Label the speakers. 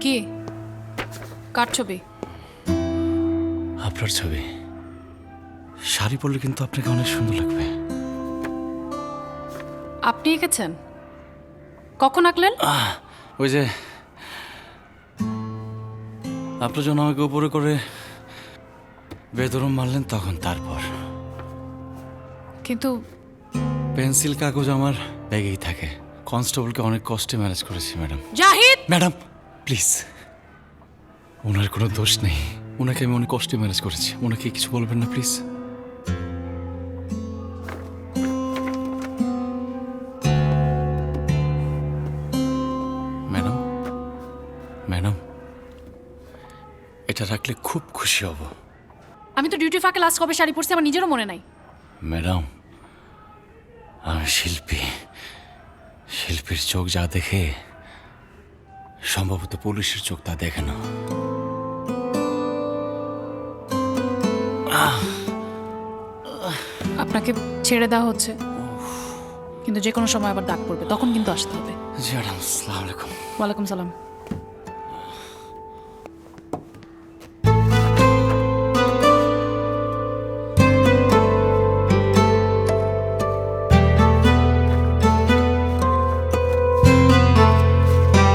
Speaker 1: কি? কার ছবি?
Speaker 2: আপনার ছবি। শাড়ি পরলে কিন্তু আপনাকে অনেক সুন্দর লাগবে।
Speaker 1: আপনি এঁকেছেন? কখন আঁকলেন?
Speaker 2: ওই যে আপনার জন্য আমাকে উপরে করে বেদরম মারলেন তখন তারপর।
Speaker 1: কিন্তু
Speaker 2: পেন্সিল কাগজ আমার ব্যাগেই থাকে। কনস্টেবলকে অনেক কষ্টে ম্যানেজ করেছি ম্যাডাম।
Speaker 1: জাহিদ!
Speaker 2: ম্যাডাম! প্লিজ। ওনার কোনো দোষ নেই। ওনাকে আমি অনেক কষ্টে ম্যানেজ করেছি। ওনাকে কিছু বলবেন না প্লিজ। ম্যাডাম ম্যাডাম এটা রাখলে খুব খুশি হব।
Speaker 1: আমি তো ডিউটি ফাঁকে লাস্ট কবে শাড়ি পরছি আমার নিজেরও মনে নাই।
Speaker 2: ম্যাডাম আমি শিল্পী। শিল্পীর চোখ যা দেখে সম্ভবত পুলিশের চোখ তা দেখে না
Speaker 1: আপনাকে ছেড়ে দেওয়া হচ্ছে। কিন্তু যে কোনো সময় আবার ডাক পড়বে তখন কিন্তু আসতে হবে।
Speaker 2: জি ম্যাডাম আসসালামু আলাইকুম।
Speaker 1: ওয়ালাইকুম সালাম।